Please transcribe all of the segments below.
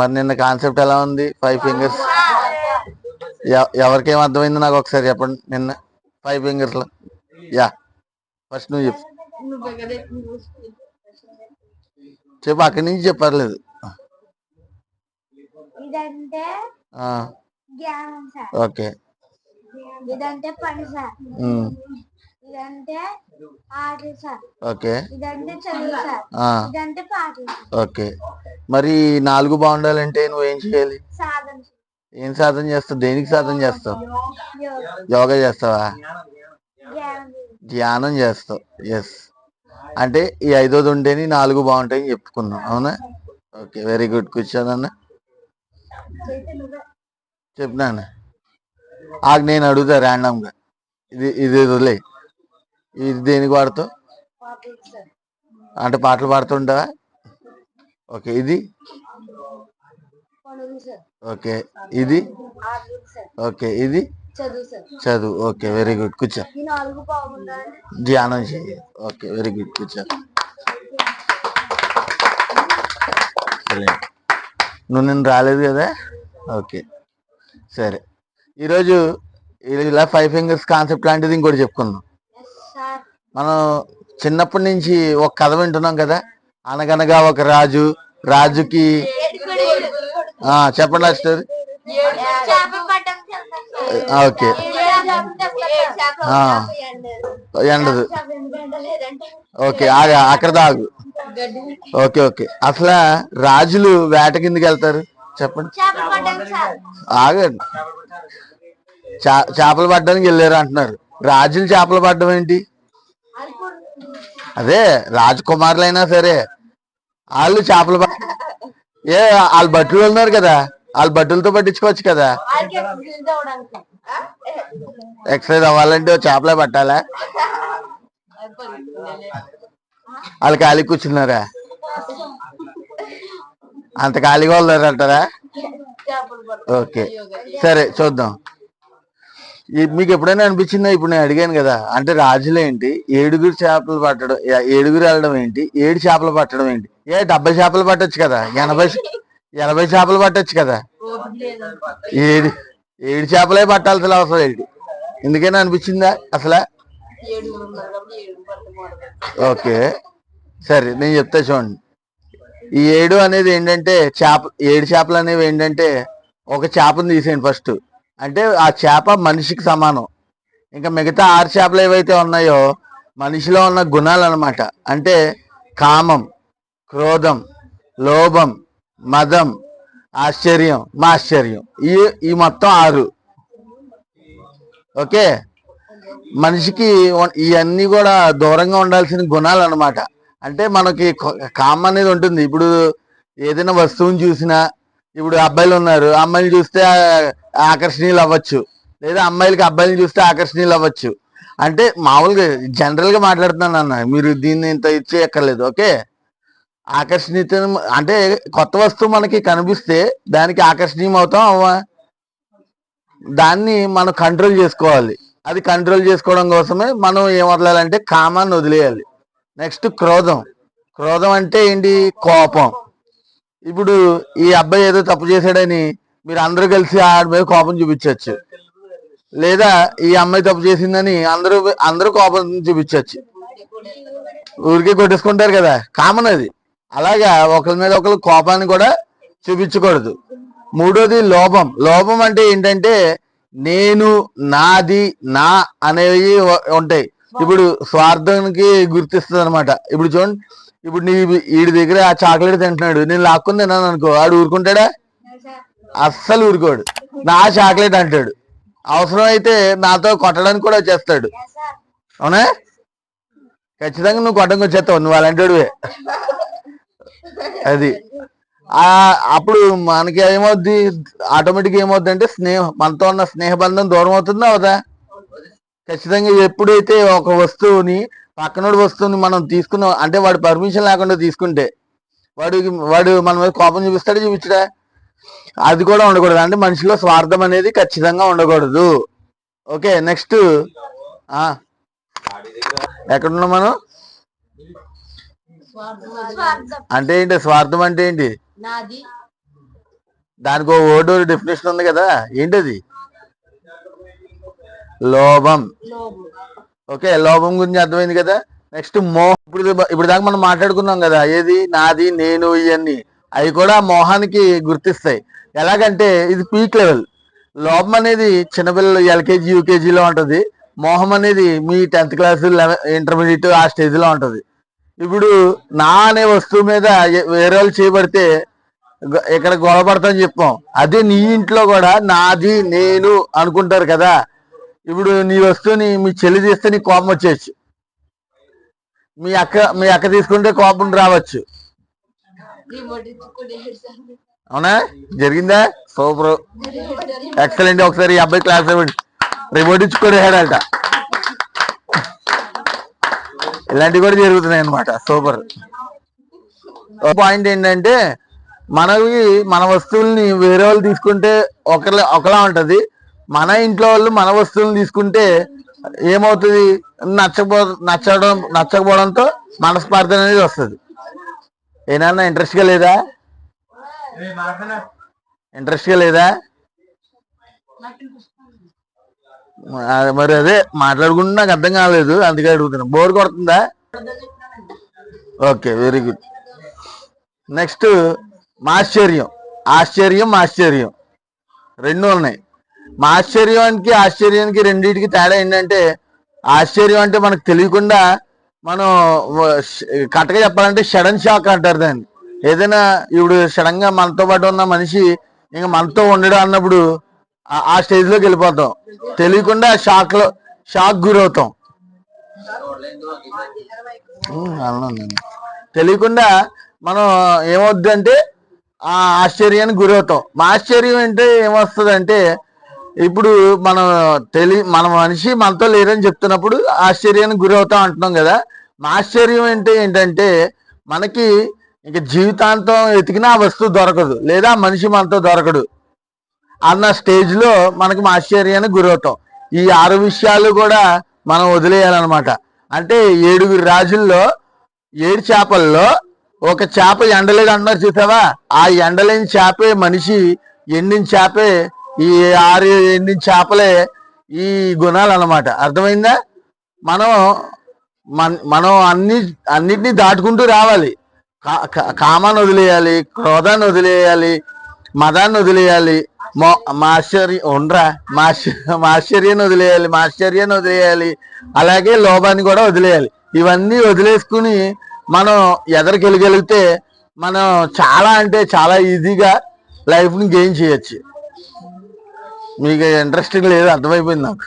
మరి నిన్న కాన్సెప్ట్ ఎలా ఉంది? ఫైవ్ ఫింగర్స్ ఎవరికేం అర్థమైంది నాకు ఒకసారి చెప్పండి. నిన్న ఫైవ్ ఫింగర్స్లో. యా. ఫస్ట్ నువ్వు చెప్పు. చెప్పు అక్కడి నుంచి చెప్పర్లేదు ఓకే. ఇదంటే పని సార్. ఇదంటే ఆటలు సార్. ఓకే. ఇదంటే చదువు సార్. ఆ, ఇదంటే పాటలు సార్. ఓకే. మరి ఈ నాలుగు బాగుండాలంటే నువ్వేం చేయాలి? సాధన సార్. ఏం సాధన చేస్తావు? దేనికి సాధన చేస్తావు? యోగా. యోగా. చేస్తావా? జ్ఞానం ధ్యానం చేస్తావు. ఎస్ అంటే ఈ ఐదోది ఉంటేనే ఈ నాలుగు బాగుంటాయని చెప్పుకున్నాం అవునా? ఓకే. వెరీ గుడ్ కూర్చోనన్న చెప్పినాను ఆకు నేను అడుగుతా random గా. ఇది ఇది వదిలే. ఇది దేనికి వాడుతావు? అంటే పాటలు పాడుతుంటావా? ఓకే ఇది? ఓకే ఇది? ఓకే ఇది? చదువు ఓకే వెరీ గుడ్ కూర్చో. ధ్యానం చేయి. ఓకే వెరీ గుడ్ కూర్చో. సరే. నువ్వు నేను రాలేదు కదా? ఓకే సరే. ఈరోజు ఇలా ఫైవ్ ఫింగర్స్ కాన్సెప్ట్ లాంటిది ఇంకోటి చెప్పుకుందాం. మనం చిన్నప్పటి నుంచి ఒక కథ వింటున్నాం కదా. అనగనగా ఒక రాజు రాజుకి ఆ, చెప్పండి ఆ స్టోరీ ఓకే ఎండదు. ఓకే ఆగా అక్కడ దాగు ఓకే ఓకే. అసలు రాజులు వేట కిందకి వెళ్తారు? చెప్పండి. ఆగండి. చేపలు పడ్డానికి వెళ్ళారు అంటున్నారు. రాజులు చేపలు పడ్డం ఏంటి? అదే రాజకుమారులైనా సరే వాళ్ళు చేపలు ఏ వాళ్ళ బట్టలు ఉన్నారు కదా వాళ్ళ బట్టలతో పట్టించుకోవచ్చు కదా. ఎక్సర్సైజ్ అవ్వాలంటే చేపలే పట్టాలా? వాళ్ళు ఖాళీ కూర్చున్నారా? అంత ఖాళీగా ఉన్నారు అంటారా ఓకే. సరే చూద్దాం. మీకు ఎప్పుడైనా అనిపించిందా? ఇప్పుడు నేను అడిగాను కదా. అంటే రాజులేంటి? ఏడుగురు చేపలు పట్టడం ఏడుగురు వెళ్ళడం ఏంటి? ఏడు చేపలు పట్టడం ఏంటి? ఏ డెబ్బై చేపలు పట్టొచ్చు కదా. ఎనభై ఎనభై చేపలు పట్టొచ్చు కదా. ఏడు ఏడు చేపలే పట్టాల్సిన అవసరం ఏంటి? ఎందుకైనా అనిపించిందా అసలు? ఓకే. సరే నేను చెప్తా చూడండి. ఈ ఏడు అనేది ఏంటంటే చేప ఏడు చేపలు అనేవి ఏంటంటే ఒక చేపను తీసేయండి ఫస్ట్. అంటే ఆ చేప మనిషికి సమానం. ఇంకా మిగతా ఆరు చేపలు ఏవైతే ఉన్నాయో మనిషిలో ఉన్న గుణాలు అనమాట అంటే కామం క్రోధం లోభం మదం ఆశ్చర్యం మాశ్చర్యం. ఈ ఈ మొత్తం ఆరు. ఓకే? మనిషికి ఇవన్నీ కూడా దూరంగా ఉండాల్సిన గుణాలు అనమాట అంటే మనకి కామం అనేది ఉంటుంది. ఇప్పుడు ఏదైనా వస్తువుని చూసినా ఇప్పుడు అబ్బాయిలు ఉన్నారు. అమ్మాయిని చూస్తే ఆకర్షణీయులు అవ్వచ్చు. లేదా అమ్మాయిలకి అబ్బాయిని చూస్తే ఆకర్షణీయులు అవ్వచ్చు. అంటే మామూలుగా జనరల్గా మాట్లాడుతున్నాను అన్న మీరు దీన్ని ఇంత ఇచ్చేయక్కర్లేదు ఓకే? ఆకర్షణీయత అంటే కొత్త వస్తువు మనకి కనిపిస్తే దానికి ఆకర్షణీయం అవుతాం అవ్వా. దాన్ని మనం కంట్రోల్ చేసుకోవాలి. అది కంట్రోల్ చేసుకోవడం కోసమే మనం ఏం వదలాలంటే కామాన్ని వదిలేయాలి. నెక్స్ట్ క్రోధం. క్రోధం అంటే ఏంటి? కోపం. ఇప్పుడు ఈ అబ్బాయి ఏదో తప్పు చేశాడని మీరు అందరూ కలిసి ఆడి మీద కోపం చూపించవచ్చు. లేదా ఈ అమ్మాయి తప్పు చేసిందని అందరూ అందరూ కోపం చూపించవచ్చు. ఊరికే కొట్టేసుకుంటారు కదా కామన్ అది. అలాగా ఒకరి మీద ఒకరు కోపాన్ని కూడా చూపించకూడదు. మూడోది లోపం. లోపం అంటే ఏంటంటే నేను నాది నా అనేవి ఉంటాయి. ఇప్పుడు స్వార్థానికి గుర్తిస్తుంది అనమాట ఇప్పుడు చూడండి ఇప్పుడు నీ వీడి దగ్గర ఆ చాక్లెట్ తింటున్నాడు. నేను లాక్కుని తిన్నాను అనుకో ఆడు ఊరుకుంటాడా? అస్సలు ఊరుకోడు. నా చాక్లెట్ అంటాడు. అవసరం అయితే నాతో కొట్టడానికి కూడా వచ్చేస్తాడు. అవునా? ఖచ్చితంగా నువ్వు కొట్టడానికి వచ్చేస్తావు. నువ్వు అలాంటివే అది. ఆ అప్పుడు మనకి ఏమవుద్ది? ఆటోమేటిక్ ఏమవుద్ది అంటే స్నేహం మనతో ఉన్న స్నేహబంధం దూరం అవుతుందా? అవదా? ఖచ్చితంగా ఎప్పుడైతే ఒక వస్తువుని పక్కనోడి వస్తువుని మనం తీసుకున్నాం అంటే వాడు పర్మిషన్ లేకుండా తీసుకుంటే. వాడికి వాడు మన మీద కోపం చూపిస్తాడు చూపించడా? అది కూడా ఉండకూడదు. అంటే మనిషిలో స్వార్థం అనేది ఖచ్చితంగా ఉండకూడదు. ఓకే నెక్స్ట్ ఎక్కడున్నాం మనం? అంటే ఏంటి స్వార్థం అంటే ఏంటి? దానికి ఒక వర్డ్ డెఫినేషన్ ఉంది కదా. ఏంటది? లోభం. ఓకే లోభం గురించి అర్థమైంది కదా. నెక్స్ట్ మోహం ఇప్పుడు ఇప్పుడు దాకా మనం మాట్లాడుకున్నాం కదా ఏది నాది నేను ఇవన్నీ అవి కూడా మోహానికి గుర్తిస్తాయి. ఎలాగంటే ఇది పీక్ లెవెల్. లోభం అనేది చిన్నపిల్లలు ఎల్కేజీ యూకేజీలో ఉంటుంది. మోహం అనేది మీ టెన్త్ క్లాస్ లెవెన్ ఇంటర్మీడియట్ ఆ స్టేజ్లో ఉంటుంది. ఇప్పుడు నా అనే వస్తువు మీద వేరే వాళ్ళు చేయబడితే గ- ఇక్కడ గొడవ పడతామని చెప్పాం అదే నీ ఇంట్లో కూడా నాది నేను అనుకుంటారు కదా. ఇప్పుడు నీ వస్తువుని మీ చెల్లి తీస్తే నీ కోపం వచ్చేయచ్చు. మీ అక్క మీ అక్క తీసుకుంటే కోపం రావచ్చు. అవునా? జరిగిందా? సూపర్. ఎక్సలెంట్. ఒకసారి ఈ అబ్బాయి క్లాస్ ఇవ్వండి రిమోట్ ఇచ్చుకోడేహాడట ఇలాంటివి కూడా జరుగుతున్నాయి అనమాట సూపర్. పాయింట్ ఏంటంటే మనవి మన వస్తువుల్ని వేరే వాళ్ళు తీసుకుంటే ఒకలా ఒకలా ఉంటుంది. మన ఇంట్లో వాళ్ళు మన వస్తువులను తీసుకుంటే ఏమవుతుంది? నచ్చకపో నచ్చడం నచ్చకపోవడంతో మనస్పార్థం అనేది వస్తుంది. ఏమన్నా ఇంట్రెస్ట్గా లేదా ఇంట్రెస్ట్గా లేదా? మరి అదే మాట్లాడుకుంటే నాకు అర్థం కాలేదు అందుకే అడుగుతున్నా. బోర్ కొడుతుందా? Okay very good. నెక్స్ట్ మాశ్చర్యం. ఆశ్చర్యం ఆశ్చర్యం రెండు ఉన్నాయి. మా ఆశ్చర్యానికి రెండింటికి తేడా ఏంటంటే ఆశ్చర్యం అంటే మనకు తెలియకుండా మనం వ- కరెక్ట్గా చెప్పాలంటే సడన్ షాక్ అంటారు దాన్ని. ఏదైనా ఇప్పుడు సడన్గా మనతో పాటు ఉన్న మనిషి ఇంకా మనతో ఉండడం అన్నప్పుడు ఆ- స్టేజ్లోకి స్టేజ్లోకి వెళ్ళిపోతాం. తెలియకుండా షాక్లో షాక్ గురవుతాం తెలియకుండా మనం ఏమవుద్ది అంటే ఆ ఆశ్చర్యానికి గురవుతాం. మా ఆశ్చర్యం అంటే ఏమొస్తుంది అంటే ఇప్పుడు మనం తెలి మన మనిషి మనతో లేరని చెప్తున్నప్పుడు ఆశ్చర్యానికి గురవుతాం అంటున్నాం కదా. మా ఆశ్చర్యం ఏంటి ఏంటంటే మనకి ఇంక జీవితాంతం ఎతికినా ఆ వస్తువు దొరకదు లేదా మనిషి మనతో దొరకడు అన్న స్టేజ్లో మనకి మా ఆశ్చర్యానికి గురవుతాం. ఈ ఆరు విషయాలు కూడా మనం వదిలేయాలన్నమాట. అంటే ఏడుగురు రాజుల్లో ఏడు చేపల్లో ఒక చేప ఎండలేదు అంటున్నారు చూసావా? ఆ ఎండలేని చేపే మనిషి ఎండిన చేపే ఈ ఆరు ఎన్ని చేపలే ఈ గుణాలు అన్నమాట అర్థమైందా? మనం మన- మనం అన్ని అన్నిటినీ దాటుకుంటూ రావాలి. కా- కా- కామాన్ని వదిలేయాలి క్రోధాన్ని వదిలేయాలి మదాన్ని వదిలేయాలి మో మాశ్చర్య ఉండరా మాశ్చ మాశ్చర్యాన్ని వదిలేయాలి మాశ్చర్యాన్ని వదిలేయాలి అలాగే లోభాన్ని కూడా వదిలేయాలి. ఇవన్నీ వదిలేసుకుని మనం ఎదరికెళ్ళగలిగితే మనం చాలా అంటే చాలా ఈజీగా లైఫ్ని గెయిన్ చేయొచ్చు. మీకు ఇంట్రెస్టింగ్ లేదు అర్థమైపోయింది నాకు.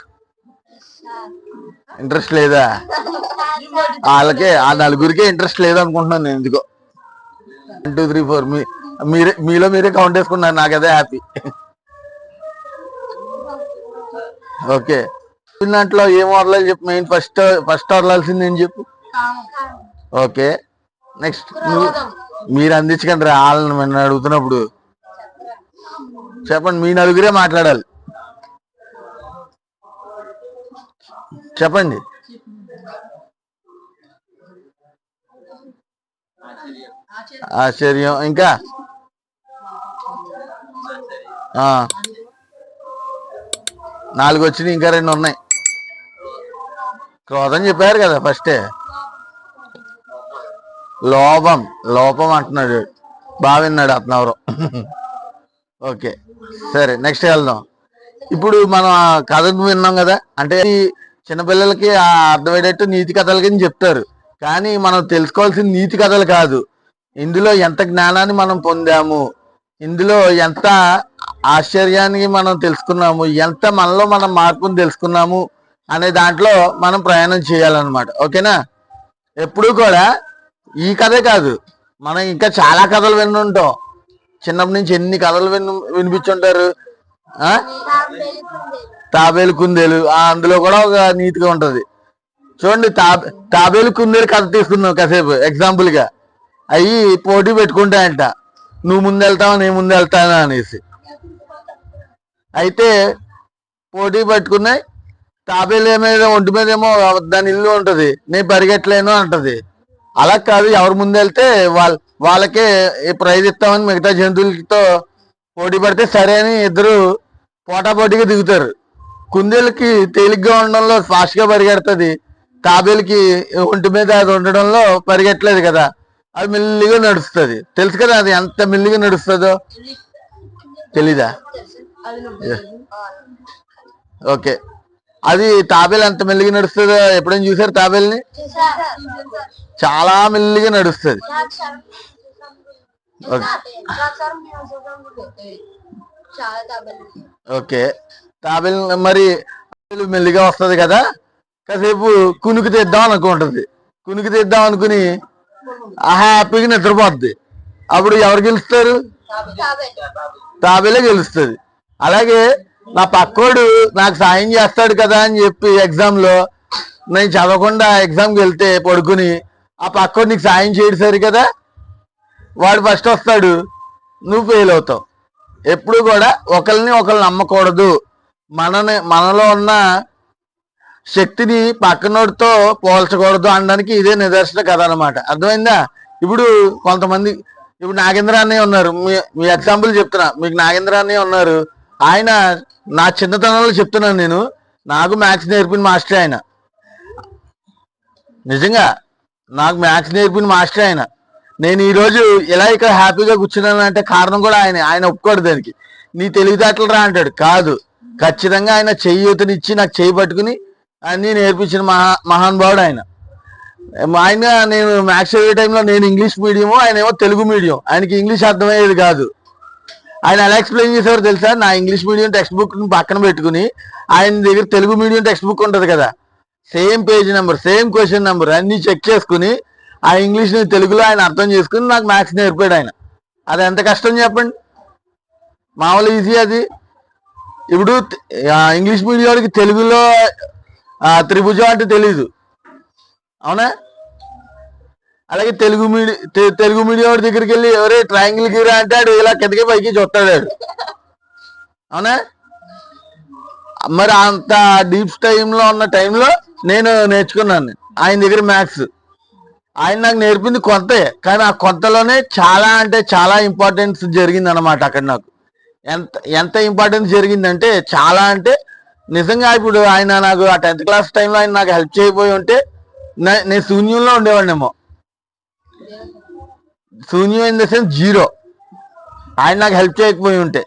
ఇంట్రెస్ట్ లేదా? వాళ్ళకే ఆ నలుగురికే ఇంట్రెస్ట్ లేదనుకుంటున్నాను నేను ఎందుకో. వన్ టూ త్రీ ఫోర్ మీ మీరే మీలో మీరే కౌంట్ వేసుకున్నారు నాకు అదే హ్యాపీ ఓకే దాంట్లో ఏం వదలాలి చెప్పు మెయిన్ ఫస్ట్ ఫస్ట్ వదలాల్సింది ఏం చెప్పు? ఓకే నెక్స్ట్ మీరు అందించకండి రా వాళ్ళని అడుగుతున్నప్పుడు. చెప్పండి మీ నలుగురే మాట్లాడాలి. చెప్పండి. ఆశ్చర్యం. ఇంకా? ఆ. నాలుగు వచ్చినాయి ఇంకా రెండు ఉన్నాయి. క్రోధం చెప్పారు కదా ఫస్టే లోపం లోపం అంటున్నాడు. బాగా విన్నాడు అతను ఎవరు ఓకే. సరే నెక్స్ట్ వెళ్దాం. ఇప్పుడు మనం ఆ కథను విన్నాం కదా? అంటే చిన్నపిల్లలకి అర్థమయ్యేటట్టు నీతి కథలు కింద చెప్తారు. కానీ మనం తెలుసుకోవాల్సిన నీతి కథలు కాదు. ఇందులో ఎంత జ్ఞానాన్ని మనం పొందాము? ఇందులో ఎంత ఆశ్చర్యాన్ని మనం తెలుసుకున్నాము? ఎంత మనలో మనం మార్పును తెలుసుకున్నాము? అనే దాంట్లో మనం ప్రయాణం చేయాలన్నమాట. ఓకేనా? ఎప్పుడూ కూడా ఈ కథే కాదు. మనం ఇంకా చాలా కథలు వినుంటాం. చిన్నప్పటి నుంచి ఎన్ని కథలు విని వినిపించుంటారు? ఆ? తాబేలు కుందేలు అందులో కూడా ఒక నీతిగా ఉంటది. చూడండి తాబే తాబేలు కుందేలు కథ తీసుకుందాం కాసేపు ఎగ్జాంపుల్గా. అవి పోటీ పెట్టుకుంటాయంట. నువ్వు ముందు వెళ్తావా నేను ముందు వెళ్తానా అనేసి. అయితే పోటీ పెట్టుకున్నాయి. తాబేలు ఏమైనా ఒంటి మీద ఏమో దాని ఇల్లు ఉంటది. నేను పరిగెట్టలేను అంటది. అలా కాదు ఎవరు ముందు వెళ్తే వాళ్ళ వాళ్ళకే ఈ ప్రైజ్ ఇస్తామని మిగతా జంతువులతో పోటీ పడితే సరే అని ఇద్దరు పోటాపోటీగా దిగుతారు. కుందేలుకి తేలిగ్గా ఉండడంలో ఫాస్ట్గా పరిగెడుతుంది. తాబేలుకి ఒంటి మీద అది ఉండడంలో పరిగెట్టలేదు కదా. అది మెల్లిగా నడుస్తుంది. తెలుసు కదా అది ఎంత మెల్లిగా నడుస్తుందో? తెలీదా? ఓకే. అది తాబేలు ఎంత మెల్లిగా నడుస్తుందో ఎప్పుడైనా చూసారు తాబేల్ని? చాలా మెల్లిగా నడుస్తుంది. ఓకే. చాలా తాబేలు మరి మెల్లిగా వస్తుంది కదా? కాసేపు కునుకు తీద్దాం అనుకుంటుంది. కునుకు తీద్దాం అనుకుని ఆ హ్యాపీగా నిద్రపోద్ది. అప్పుడు ఎవరు గెలుస్తారు? తాబేలే గెలుస్తుంది. అలాగే నా పక్కోడు నాకు సాయం చేస్తాడు కదా అని చెప్పి ఎగ్జామ్లో నేను చదవకుండా ఎగ్జామ్కి వెళ్తే పడుకుని ఆ పక్కోడు నీకు సాయం చేయడు సరి కదా? వాడు ఫస్ట్ వస్తాడు. నువ్వు ఫెయిల్ అవుతావు. ఎప్పుడు కూడా ఒకరిని ఒకరు నమ్మకూడదు. మనని మనలో ఉన్న శక్తిని పక్కనోడితో పోల్చకూడదు అనడానికి ఇదే నిదర్శన కథ అనమాట అర్థమైందా? ఇప్పుడు కొంతమంది ఇప్పుడు నాగేంద్ర అన్నయ్య ఉన్నారు. మీ మీ ఎగ్జాంపుల్ చెప్తున్నా. మీకు నాగేంద్ర అన్నయ్య ఉన్నారు. ఆయన నా చిన్నతనంలో చెప్తున్నాను నేను. నాకు మ్యాథ్స్ నేర్పిన మాస్టర్ ఆయన. నిజంగా నాకు మ్యాథ్స్ నేర్పిన మాస్టర్ ఆయన. నేను ఈరోజు ఇలా ఇక్కడ హ్యాపీగా కూర్చున్నాను అంటే కారణం కూడా ఆయన. ఆయన ఒప్పుకోడు దానికి. నీ తెలివితేటలు రా అంటాడు. కాదు. ఖచ్చితంగా ఆయన చెయ్యూతనిచ్చి నాకు చేయి పట్టుకుని అన్నీ నేర్పించిన మహా మహానుభావుడు ఆయన. ఆయన నేను మ్యాథ్స్ చదివే టైంలో నేను ఇంగ్లీష్ మీడియము ఆయన ఏమో తెలుగు మీడియం. ఆయనకి ఇంగ్లీష్ అర్థమయ్యేది కాదు. ఆయన ఎలా ఎక్స్ప్లెయిన్ చేసేవారు తెలుసా? నా ఇంగ్లీష్ మీడియం టెక్స్ట్ బుక్ పక్కన పెట్టుకుని ఆయన దగ్గర తెలుగు మీడియం టెక్స్ట్ బుక్ ఉంటుంది కదా. Same page number same question number అన్ని చెక్ చేసుకుని ఆ ఇంగ్లీష్ని తెలుగులో ఆయన అర్థం చేసుకుని నాకు మ్యాథ్స్ నేర్పాడు ఆయన. అది ఎంత కష్టం చెప్పండి? మామూలు ఈజీ అది. ఇప్పుడు ఇంగ్లీష్ మీడియం వాడికి తెలుగులో త్రిభుజం అంటే తెలీదు. అవునా? అలాగే తెలుగు మీడియం తెలుగు మీడియం వాడి దగ్గరికి వెళ్ళి ఎవరే ట్రయాంగిల్ గీరా అంటే ఆడు ఇలా కిందకి పైకి చూస్తాడు అవునా? మరి అంత డీప్ టైంలో ఉన్న టైంలో నేను నేర్చుకున్నాను. ఆయన దగ్గర మ్యాథ్స్ ఆయన నాకు నేర్పింది కొంతే. కానీ ఆ కొంతలోనే చాలా అంటే చాలా ఇంపార్టెన్స్ జరిగింది అనమాట అక్కడ నాకు. ఎంత ఎంత ఇంపార్టెన్స్ జరిగిందంటే చాలా అంటే నిజంగా ఇప్పుడు ఆయన నాకు ఆ టెన్త్ క్లాస్ టైంలో ఆయన నాకు హెల్ప్ చేయబోయి ఉంటే నే- నేను శూన్యంలో ఉండేవాడినేమో. శూన్యం ఇన్ ద సెన్స్ జీరో ఆయన నాకు హెల్ప్ చేయకపోయి ఉంటే.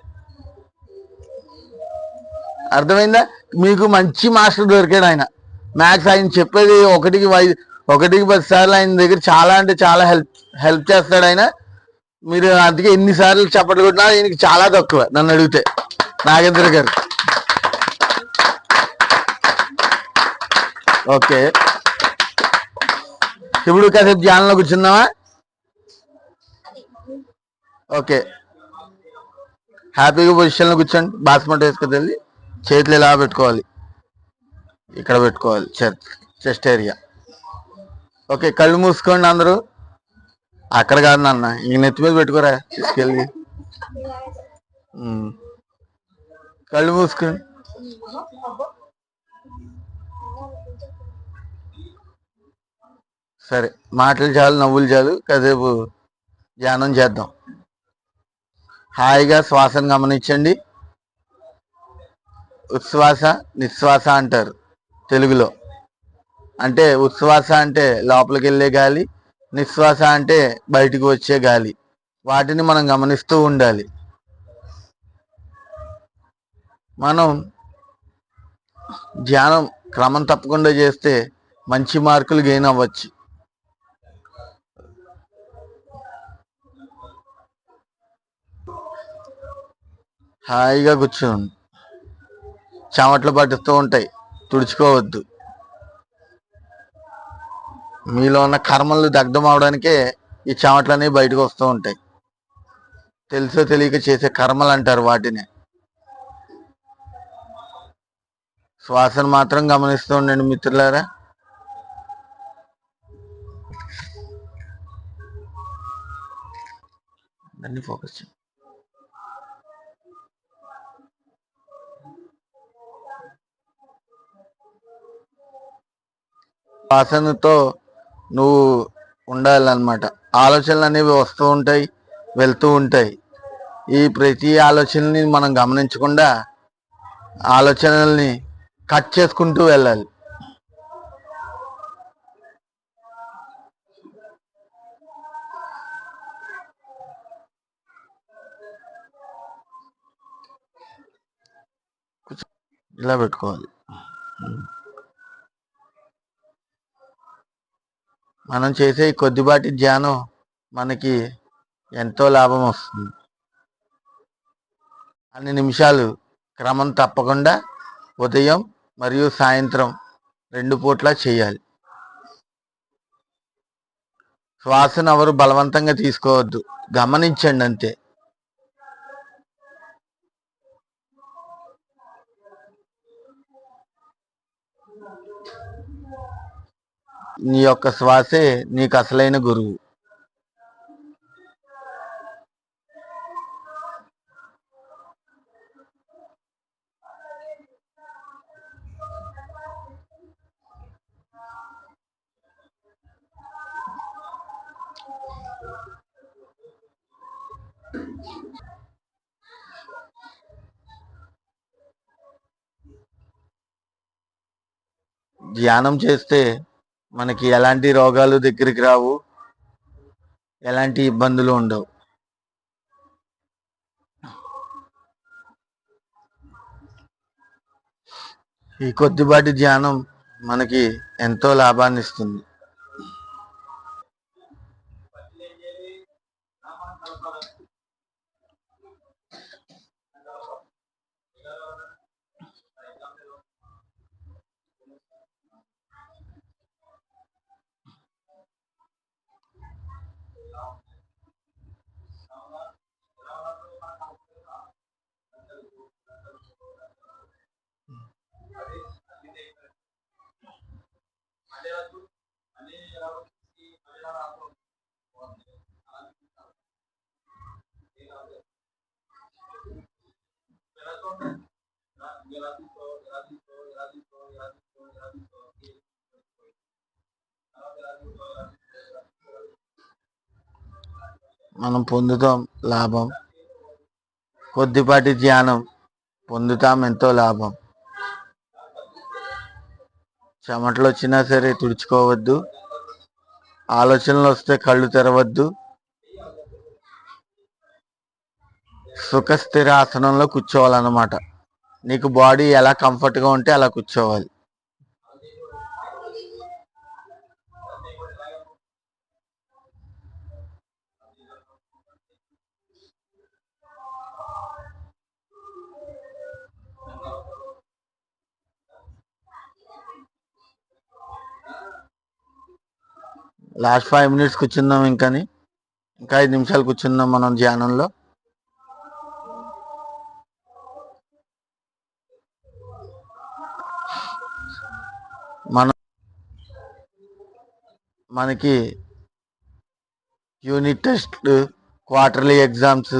అర్థమైందా? మీకు మంచి మాస్టర్ దొరికాడు ఆయన. మ్యాథ్స్ ఆయన చెప్పేది ఒకటికి వై ఒకటికి పది సార్లు ఆయన దగ్గర చాలా అంటే చాలా హెల్ప్ హెల్ప్ చేస్తాడు ఆయన. మీరు అందుకే ఎన్నిసార్లు చప్పట్లు కొట్టినా ఈయనకి చాలా తక్కువ నన్ను అడిగితే. నాగేంద్ర గారు. ఓకే. ఇప్పుడు కాసేపు ధ్యానంలో కూర్చుందామా? ఓకే. హ్యాపీగా పొజిషన్లో కూర్చోండి. బాస్మతి వేసుకుని వెళ్ళి చేతులు ఇలా పెట్టుకోవాలి? ఇక్కడ పెట్టుకోవాలి. Chest area. ఓకే కళ్ళు మూసుకోండి అందరూ. అక్కడ కాదు నాన్న ఈ నెత్తి మీద పెట్టుకోరా తీసుకెళ్ళి. కళ్ళు మూసుకుని సరే మాటలు చాలు నవ్వులు చాలు కాసేపు ధ్యానం చేద్దాం. హాయిగా శ్వాసను గమనించండి. ఉచ్ఛ్వాస నిశ్వాస అంటారు తెలుగులో. అంటే ఉచ్ఛ్వాస అంటే లోపలికి వెళ్ళే గాలి నిశ్వాస అంటే బయటికి వచ్చే గాలి. వాటిని మనం గమనిస్తూ ఉండాలి. మనం ధ్యానం క్రమం తప్పకుండా చేస్తే మంచి మార్కులు గెయిన్ అవ్వచ్చు. హాయిగా కూర్చోండి. చెమట్లు పట్టుతూ ఉంటాయి. తుడుచుకోవద్దు. మీలో ఉన్న కర్మలు దగ్ధం అవడానికే ఈ చెమటలన్నీ బయటకు వస్తూ ఉంటాయి. తెలుసో తెలియక చేసే కర్మలు అంటారు వాటిని. శ్వాసను మాత్రం గమనిస్తూ ఉండండి మిత్రులారా. దాన్ని ఫోకస్ శ్వాసనతో నువ్వు ఉండాలన్నమాట. ఆలోచనలు అనేవి వస్తూ ఉంటాయి వెళ్తూ ఉంటాయి. ఈ ప్రతి ఆలోచనని మనం గమనించకుండా ఆలోచనల్ని కట్ చేసుకుంటూ వెళ్ళాలి. ఇలా పెట్టుకోవాలి. మనం చేసే కొద్దిపాటి ధ్యానం మనకి ఎంతో లాభం వస్తుంది. అన్ని నిమిషాలు క్రమం తప్పకుండా ఉదయం మరియు సాయంత్రం రెండు పూట్ల చేయాలి. శ్వాసను ఎవరు బలవంతంగా తీసుకోవద్దు. గమనించండి అంతే. నీ యొక్క శ్వాసే నీకు అసలైన గురువు. ధ్యానం చేస్తే మనకి ఎలాంటి రోగాలు దగ్గరికి రావు. ఎలాంటి ఇబ్బందులు ఉండవు. ఈ కొద్దిపాటి ధ్యానం మనకి ఎంతో లాభాన్ని ఇస్తుంది మనం పొందుతాం లాభం. కొద్దిపాటి ధ్యానం పొందుతాం ఎంతో లాభం. చెమటలు వచ్చినా సరే తుడుచుకోవద్దు. ఆలోచనలు వస్తే కళ్ళు తెరవద్దు. సుఖ ఆసనంలో కూర్చోవాలన్నమాట. నీకు బాడీ ఎలా కంఫర్ట్గా ఉంటే అలా కూర్చోవాలి. లాస్ట్ ఫైవ్ మినిట్స్ కూర్చుందాం ఇంకాని. ఇంకా ఐదు నిమిషాలు కూర్చుందాం మనం ధ్యానంలో. మనం మనకి యూనిట్ టెస్ట్లు క్వార్టర్లీ ఎగ్జామ్స్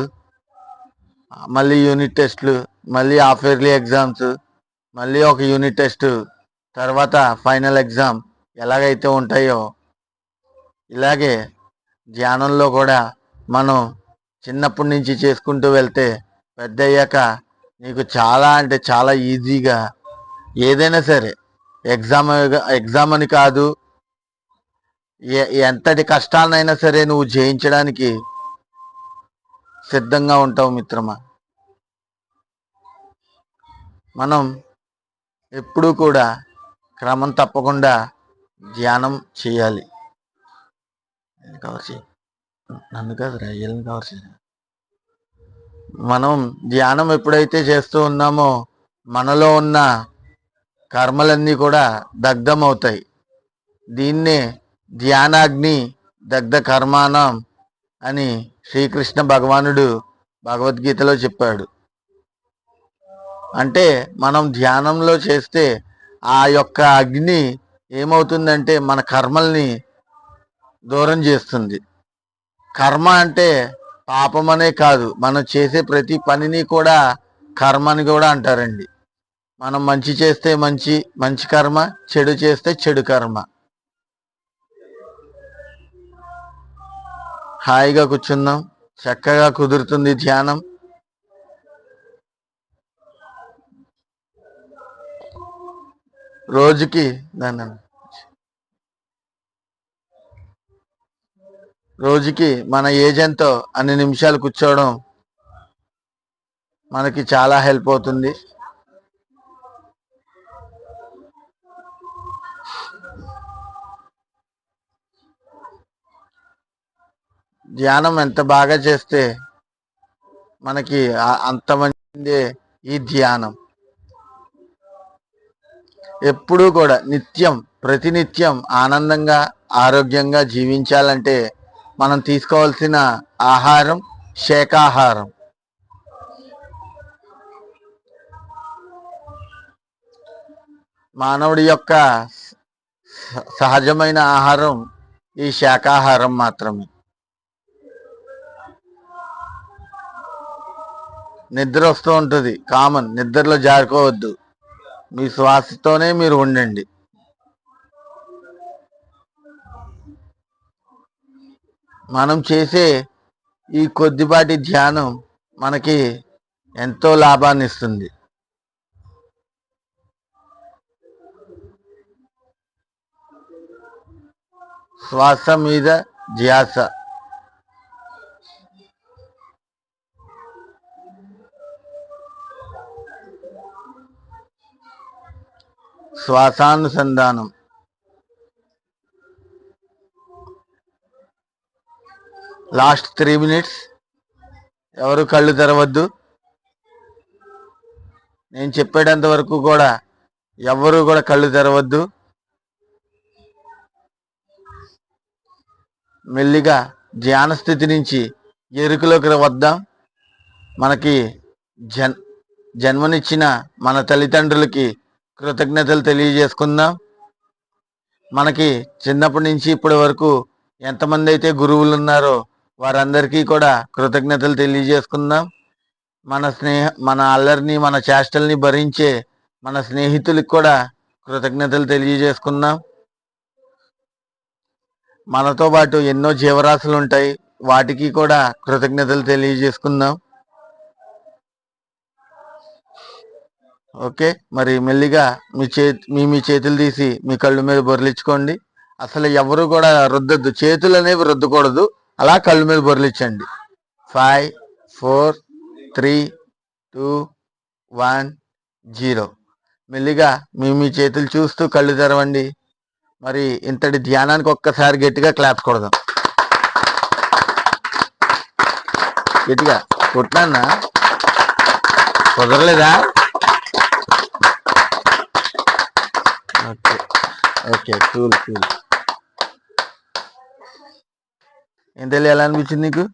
మళ్ళీ యూనిట్ టెస్ట్లు మళ్ళీ హాఫ్ ఇయర్లీ ఎగ్జామ్స్ మళ్ళీ ఒక యూనిట్ టెస్ట్ తర్వాత ఫైనల్ ఎగ్జామ్ ఎలాగైతే ఉంటాయో ఇలాగే ధ్యానంలో కూడా మనం చిన్నప్పటి నుంచి చేసుకుంటూ వెళ్తే పెద్ద అయ్యాక నీకు చాలా అంటే చాలా ఈజీగా ఏదైనా సరే ఎగ్జామ్ ఎగ్జామ్ అని కాదు ఎంతటి కష్టాన్నైనా సరే నువ్వు జయించడానికి సిద్ధంగా ఉంటావు మిత్రమా? మనం ఎప్పుడూ కూడా క్రమం తప్పకుండా ధ్యానం చేయాలి. నన్ను కవర్ చేయి. నన్ను కాదు రయ్యల్ని కవర్ చేయాలి మనం ధ్యానం ఎప్పుడైతే చేస్తూ ఉన్నామో మనలో ఉన్న కర్మలన్నీ కూడా దగ్ధమవుతాయి. దీన్నే ధ్యానాగ్ని దగ్ధ కర్మానం అని శ్రీకృష్ణ భగవానుడు భగవద్గీతలో చెప్పాడు. అంటే మనం ధ్యానంలో చేస్తే ఆ యొక్క అగ్ని ఏమవుతుందంటే మన కర్మల్ని దూరం చేస్తుంది. కర్మ అంటే పాపమనే కాదు. మనం చేసే ప్రతి పనిని కూడా కర్మ అని కూడా అంటారండి. మనం మంచి చేస్తే మంచి మంచి కర్మ చెడు చేస్తే చెడు కర్మ. హాయిగా కూర్చుందాం. చక్కగా కుదురుతుంది ధ్యానం. రోజుకి దాన్ని రోజుకి మన ఏజెంట్తో అన్ని నిమిషాలు కూర్చోవడం మనకి చాలా హెల్ప్ అవుతుంది. ధ్యానం ఎంత బాగా చేస్తే మనకి అంత మంది ఈ ధ్యానం. ఎప్పుడూ కూడా నిత్యం ప్రతినిత్యం ఆనందంగా ఆరోగ్యంగా జీవించాలంటే మనం తీసుకోవాల్సిన ఆహారం శాకాహారం మానవుడి యొక్క స- సహజమైన ఆహారం ఈ శాకాహారం మాత్రమే. నిద్ర వస్తూ ఉంటుంది. కామన్. నిద్రలో జారుకోవద్దు. మీ శ్వాసతోనే మీరు ఉండండి. మనం చేసే ఈ కొద్దిపాటి ధ్యానం మనకి ఎంతో లాభాన్ని ఇస్తుంది శ్వాస మీద ధ్యాస. శ్వాసానుసంధానం. Last three minutes. ఎవరు కళ్ళు తెరవద్దు. నేను చెప్పేటంత వరకు కూడా ఎవరు కూడా కళ్ళు తెరవద్దు. మెల్లిగా ధ్యాన స్థితి నుంచి ఎరుకలోకి వద్దాం. మనకి జన్ జన్మనిచ్చిన మన తల్లిదండ్రులకి కృతజ్ఞతలు తెలియజేసుకుందాం. మనకి చిన్నప్పటి నుంచి ఇప్పటి వరకు ఎంతమంది అయితే గురువులు ఉన్నారో వారందరికీ కూడా కృతజ్ఞతలు తెలియజేసుకుందాం. మన స్నేహ మన అల్లరిని మన చేష్టల్ని భరించే మన స్నేహితులకు కూడా కృతజ్ఞతలు తెలియజేసుకుందాం. మనతో పాటు ఎన్నో జీవరాశులు ఉంటాయి. వాటికి కూడా కృతజ్ఞతలు తెలియజేసుకుందాం. ఓకే మరి మెల్లిగా మీ చేతి మీ మీ చేతులు తీసి మీ కళ్ళు మీద బొరలించుకోండి అసలు ఎవరు కూడా రుద్దద్దు. చేతులు అనేవి రుద్దకూడదు. అలా కళ్ళు మీద బొరలించండి five four three two one zero మెల్లిగా మీ మీ చేతులు చూస్తూ కళ్ళు తెరవండి. మరి ఇంతటి ధ్యానానికి ఒక్కసారి గట్టిగా క్లాప్స్ కొడదాం. గట్టిగా కొట్టినా కుదరలేదా? ఓకే. ఓకే కూల్ కూల్ ఏం తెలియ ఎలా అనిపించింది నీకు?